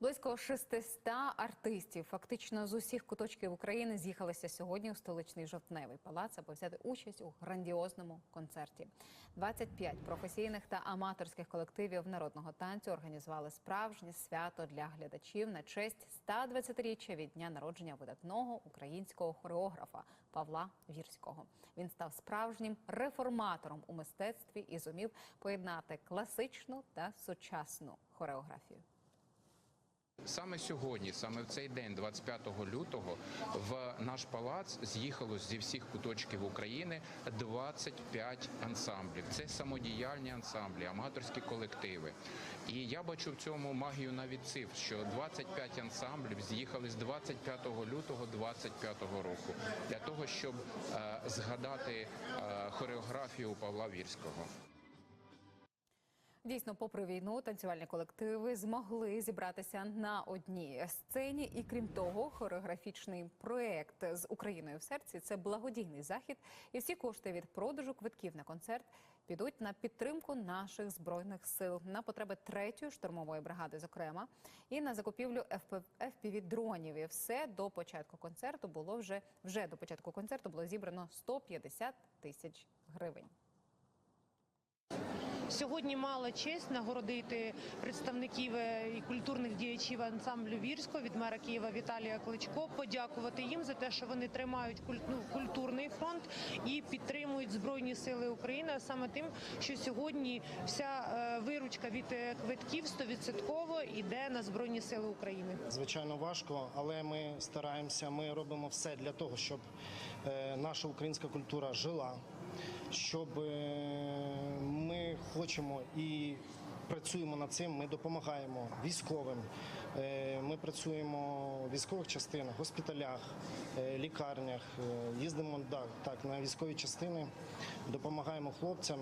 Близько 600 артистів, фактично з усіх куточків України, з'їхалися сьогодні у столичний жовтневий палац, аби взяти участь у грандіозному концерті. 25 професійних та аматорських колективів народного танцю організували справжнє свято для глядачів на честь 120-річчя від дня народження видатного українського хореографа Павла Вірського. Він став справжнім реформатором у мистецтві і зумів поєднати класичну та сучасну хореографію. Саме сьогодні, саме в цей день, 25 лютого, в наш палац з'їхалось зі всіх куточків України 25 ансамблів. Це самодіяльні ансамблі, аматорські колективи. І я бачу в цьому магію навіть цифр, що 25 ансамблів з'їхали з 25 лютого 25 року для того, щоб е, згадати е, хореографію Павла Вірського. Дійсно, попри війну, танцювальні колективи змогли зібратися на одній сцені. І крім того, хореографічний проект з Україною в серці це благодійний захід. І всі кошти від продажу квитків на концерт підуть на підтримку наших збройних сил на потреби третьої штурмової бригади, зокрема, і на закупівлю fpv дронів. І все до початку концерту було вже вже до початку концерту було зібрано 150 тисяч гривень. Сьогодні мала честь нагородити представників е, і культурних діячів ансамблю Вірського від мера Києва Віталія Кличко, подякувати їм за те, що вони тримають ну, культурний фронт і підтримують збройні сили України. А саме тим, що сьогодні вся е, виручка від е, квитків 100% йде на збройні сили України. Звичайно, важко, але ми стараємося. Ми робимо все для того, щоб наша українська культура жила, щоб хочемо і працюємо над цим. Ми допомагаємо військовим. Е, Ми працюємо в військових частинах, госпіталях, е, лікарнях. е, Їздимо да, так на військові частини, допомагаємо хлопцям.